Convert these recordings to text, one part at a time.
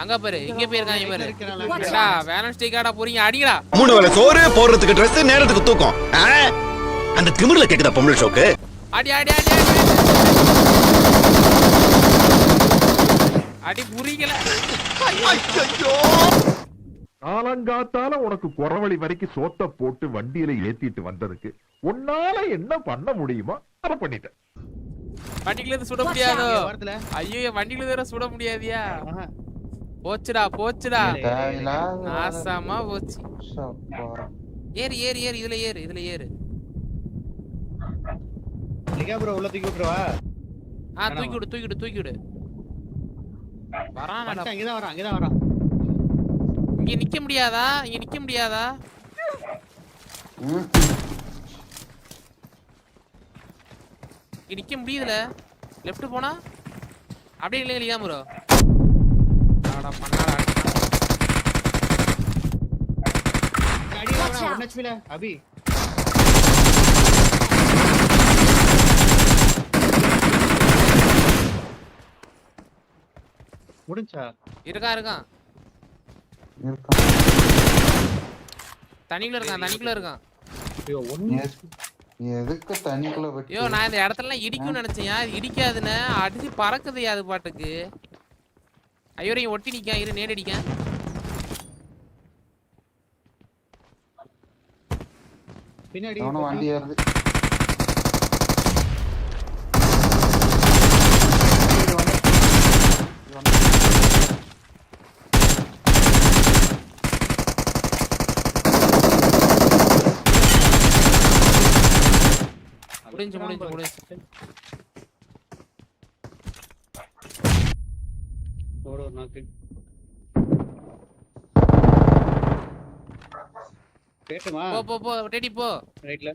அங்க பாரு இங்க போயிருக்காங்க பாரு. ஏண்டா வேலன்ஸ் டேக்காடா போறீங்க அடிங்கடா. மூணு வேளை சோறு போடுறதுக்கு Dress நேரத்துக்கு தூக்கம்? அந்த திமிர்ல கேக்குதா பொம்பளை ஷோக்கு? அடி அடி அடி அடி அடி. புரியல காலங்காத்தால உனக்கு குறவழி வரைக்கும் சோத்த போட்டு வண்டியில ஏத்திட்டு வந்ததுக்கு உன்னால என்ன பண்ண முடியுமோ அதை பண்ணிட்டேன். வண்டிக்குள்ள இருந்து சுட முடியாதோ? ஐயோ வண்டிக்குள்ள இருந்து சுட முடியாதியா? ஆஹா. போச்சுடா போச்சுடா. நாசமா போச்சு. ஏறு ஏறு ஏறு இதுல ஏறு இதுல ஏறு. ப்ரோ உள்ள தூக்கி விட்டுருவா? ஆ தூக்கி விடு தூக்கி விடு தூக்கி விடு. வரானடா. வந்துட்டான், இங்கதான் வரான் அங்கதான் வரான். இங்க நிக்க முடியாதா? இங்க நிக்க முடியாதா. இங்க நிக்க முடியுதுல. லெஃப்ட் போனா? அப்படியே இல்லை இல்லையா ப்ரோ வரான் ஒன் ஹெச்பில அபி முடிஞ்சா? இருக்கான் இருக்கான் இருக்கான். தண்ணிக்குள்ள இருக்கான் தண்ணிக்குள்ள இருக்கான் ஐயோ ஒண்ணு. எது- எதுக்கு தண்ணிக்குள்ள விட்டு? ஐயோ நான் இந்த இடத்துல இடிக்கும்னு நினைச்சேன் அது இடிக்காதுன்னு. அடிச்சு பறக்குது அது பாட்டுக்கு. ஐயோ இங்க ஒட்டி நிக்கான் இரு நேடு பின்னாடி அவனும் வண்டி ஏறுது இது வந்து- இது வந்து- முடிஞ்சு முடிஞ்சு முடிஞ்சு ஒரு ஒரு நாக்கு கேட்டுமா போ போ போ ரெடி போ. ரைட்ல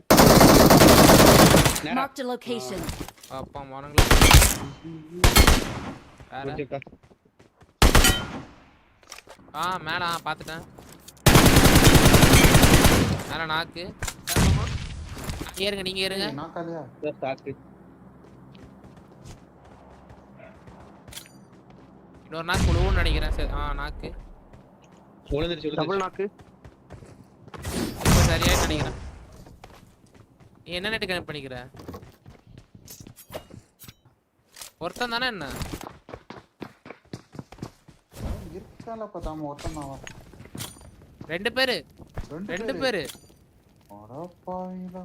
Marked a location. அப்பா மனங்களா? வேற? ஆ மேல ஆ பாத்துட்டேன். மேல நாக்கு. ஏறுங்க நீங்க ஏறுங்க. ஏய், நாக்காலியா? ஸ்டார்ட் இன்னொரு நாக்கு உழுவுன்னு நினைக்கிறேன். சரி ஆ நாக்கு. உழுந்துருச்சு உழுந்துருச்சு நாக்கு. சரியாயிட்டு நினைக்கிறேன். நீ என்ன நெட்டு கனெக்ட் பண்ணிக்கிற? ஒருத்தன் தானே என்ன? இருக்கால பார்த்தாம ஒருத்தன் தான். ரெண்டு பேரு. ரெண்டு பேரு. அட பாவிங்களா.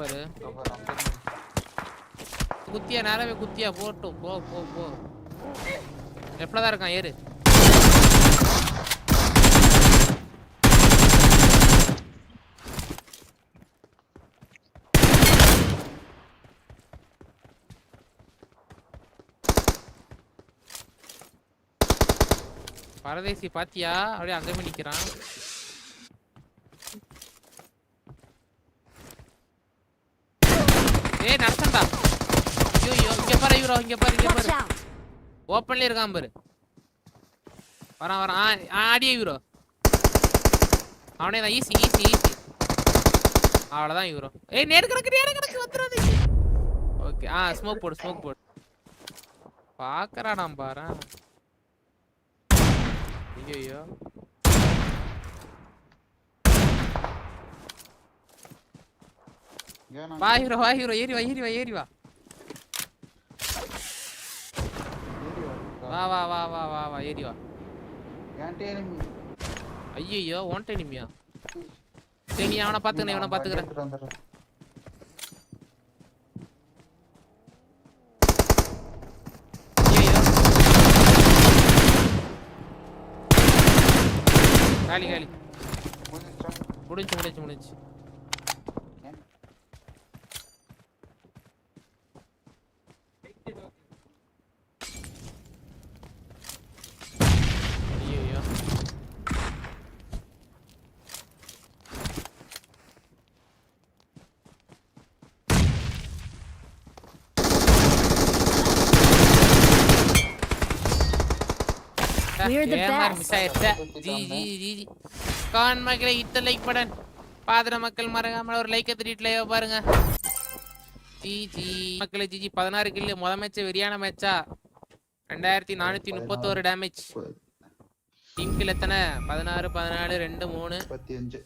அப்புறம் குத்தியா நேரவே குத்தியா போட்டும். போ போ போ. லெஃப்ட்ல தான் இருக்கான்? ஏறு. பரதேசி பாத்தியா? அப்படியே அங்கே போய் நிக்கிறான் ஏய் நடத்தண்டா ஐயோ ஐயோ இங்க பாரு இவரோ இங்க பாரு இங்க பாரு. out! ஓப்பன்ல இருக்கான் பாரு. வரான் வரான். ஆ, ஆ அடியே இவரோ. அவனே தான் ஈஸி ஈஸி ஈஸி அவ்வளோதான் இவரோ. ஏய் நேரு கிடக்கு நேரு கிடக்கு வந்துடாது. ஓகே ஆ ஸ்மோக் போடு ஸ்மோக் போடு. பார்க்கறானா பாரு. ஐயோ நான் வா ஹீரோ வா ஹீரோ ஏறி வா ஏறி வா ஏறி வா. வா வா வா வா வா வா ஏறி வா என்கிட்ட enemy. ஐயோ ஒன்ட்ட நிமியா சரி நீ அவனை பார்த்துக்கிறேன் இவனை. ஐயையோ. காலி காலி? முடிஞ்சு முடிஞ்சு முடிஞ்சு ஏன்? ஐயோ We're the best. கான் மக்களை இத்த லைக் படன் பாத்திர மக்கள் மறக்காம ஒரு லைக்கை திட்டிட்டு பாருங்க. ஜி ஜி மக்களே ஜி ஜி பதினாறு கில்லு முத மேட்ச் வெறியான மேட்சா ரெண்டாயிரத்தி நானூத்தி முப்பத்தோரு டேமேஜ் டீம் கில் எத்தனை? பதினாறு பதினாலு ரெண்டு மூணு. முப்பத்தி அஞ்சு.